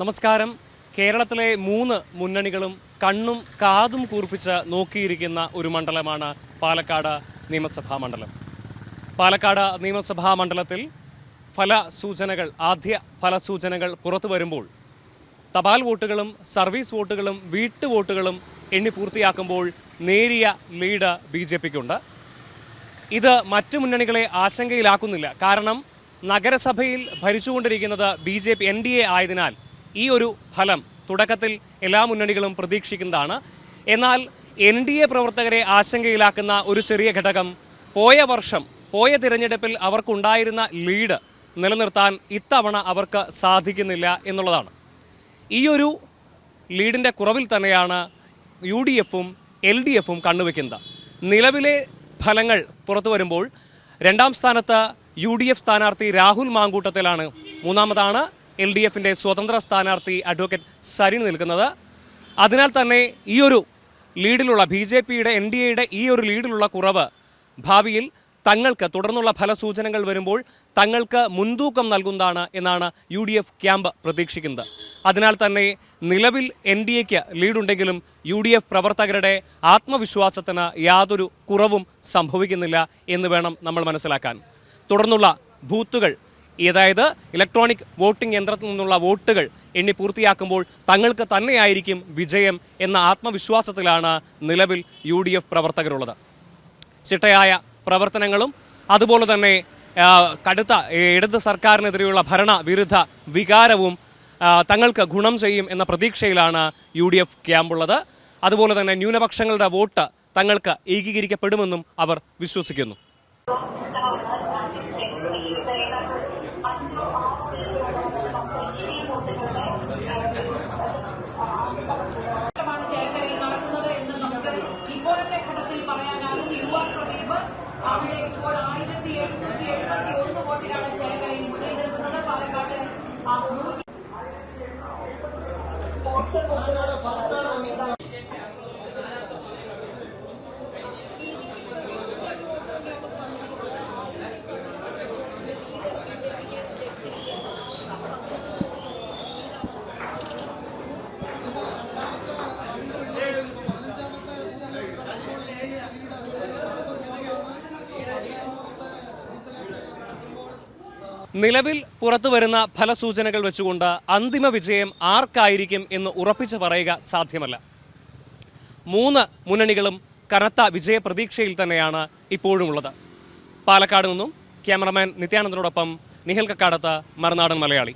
നമസ്കാരം. കേരളത്തിലെ മൂന്ന് മുന്നണികളും കണ്ണും കാതും കൂർപ്പിച്ച് നോക്കിയിരിക്കുന്ന ഒരു മണ്ഡലമാണ് പാലക്കാട് നിയമസഭാ മണ്ഡലം. പാലക്കാട് നിയമസഭാ മണ്ഡലത്തിൽ ഫല സൂചനകൾ ആദ്യ ഫല സൂചനകൾ പുറത്തു വരുമ്പോൾ തപാൽ വോട്ടുകളും സർവീസ് വോട്ടുകളും വീട്ടു വോട്ടുകളും എണ്ണി പൂർത്തിയാക്കുമ്പോൾ നേരിയ ലീഡ് ബി ജെ പിക്കുണ്ട്. ഇത് മറ്റു മുന്നണികളെ ആശങ്കയിലാക്കുന്നില്ല. കാരണം നഗരസഭയിൽ ഭരിച്ചുകൊണ്ടിരിക്കുന്നത് B J P N D A ആയതിനാൽ ഈ ഒരു ഫലം തുടക്കത്തിൽ എല്ലാ മുന്നണികളും പ്രതീക്ഷിക്കുന്നതാണ്. എന്നാൽ എൻ ഡി എ പ്രവർത്തകരെ ആശങ്കയിലാക്കുന്ന ഒരു ചെറിയ ഘടകം പോയ വർഷം പോയ തിരഞ്ഞെടുപ്പിൽ അവർക്കുണ്ടായിരുന്ന ലീഡ് നിലനിർത്താൻ ഇത്തവണ അവർക്ക് സാധിക്കുന്നില്ല എന്നുള്ളതാണ്. ഈ ഒരു ലീഡിന്റെ കുറവിൽ തന്നെയാണ് യു ഡി എഫും എൽ ഡി എഫും കണ്ണുവെക്കുന്നത്. നിലവിലെ ഫലങ്ങൾ പുറത്തു വരുമ്പോൾ രണ്ടാം സ്ഥാനത്ത് യു ഡി എഫ് സ്ഥാനാർത്ഥി രാഹുൽ മാങ്കൂട്ടത്തിലാണ്. മൂന്നാമതാണ് എൽ ഡി എഫിന്റെ സ്വതന്ത്ര സ്ഥാനാർത്ഥി അഡ്വക്കേറ്റ് സരിൻ നിൽക്കുന്നത്. അതിനാൽ തന്നെ ഈ ഒരു ലീഡിലുള്ള ബി ജെ പിയുടെ എൻ ഡി എയുടെ ഈ ഒരു ലീഡിലുള്ള കുറവ് ഭാവിയിൽ തങ്ങൾക്ക് തുടർന്നുള്ള ഫലസൂചനകൾ വരുമ്പോൾ തങ്ങൾക്ക് മുൻതൂക്കം നൽകുന്നതാണ് എന്നാണ് യു ഡി എഫ് ക്യാമ്പ് പ്രതീക്ഷിക്കുന്നത്. അതിനാൽ തന്നെ നിലവിൽ എൻ ഡി എക്ക് ലീഡുണ്ടെങ്കിലും യു ഡി എഫ് പ്രവർത്തകരുടെ ആത്മവിശ്വാസത്തിന് യാതൊരു കുറവും സംഭവിക്കുന്നില്ല എന്ന് വേണം നമ്മൾ മനസ്സിലാക്കാൻ. തുടർന്നുള്ള ബൂത്തുകൾ അതായത് ഇലക്ട്രോണിക് വോട്ടിംഗ് യന്ത്രത്തിൽ നിന്നുള്ള വോട്ടുകൾ എണ്ണി പൂർത്തിയാക്കുമ്പോൾ തങ്ങൾക്ക് തന്നെയായിരിക്കും വിജയം എന്ന ആത്മവിശ്വാസത്തിലാണ് നിലവിൽ യു ഡി എഫ് പ്രവർത്തകരുള്ളത്. ചിട്ടയായ പ്രവർത്തനങ്ങളും അതുപോലെ തന്നെ കടുത്ത ഇടത് സർക്കാരിനെതിരെയുള്ള ഭരണ വിരുദ്ധ വികാരവും തങ്ങൾക്ക് ഗുണം ചെയ്യും എന്ന പ്രതീക്ഷയിലാണ് യു ഡി എഫ് ക്യാമ്പുള്ളത് അതുപോലെ തന്നെ ന്യൂനപക്ഷങ്ങളുടെ വോട്ട് തങ്ങൾക്ക് ഏകീകരിക്കപ്പെടുമെന്നും അവർ വിശ്വസിക്കുന്നു. ാണ് ചേർക്കരയിൽ നടക്കുന്നത് എന്ന് നമുക്ക് ഇപ്പോഴത്തെ ഘട്ടത്തിൽ പറയാനാകും യുവ പ്രദീപ് അവിടെ ഇപ്പോൾ ആയിരത്തി എഴുന്നൂറ്റി എഴുപത്തി ഒന്ന് വോട്ടിലാണ് ചേർക്കരയിൽ മുന്നിൽ നിൽക്കുന്നത്. പാലക്കാട് നിലവിൽ പുറത്തു വരുന്ന ഫലസൂചനകൾ വെച്ചുകൊണ്ട് അന്തിമ വിജയം ആർക്കായിരിക്കും എന്ന് ഉറപ്പിച്ചു പറയുക സാധ്യമല്ല. മൂന്ന് മുന്നണികളും കനത്ത വിജയ പ്രതീക്ഷയിൽ തന്നെയാണ് ഇപ്പോഴുമുള്ളത്. പാലക്കാട് നിന്നും ക്യാമറമാൻ നിത്യാനന്ദനോടൊപ്പം നിഹൽ കക്കാടത്ത് മറുനാടൻ മലയാളി.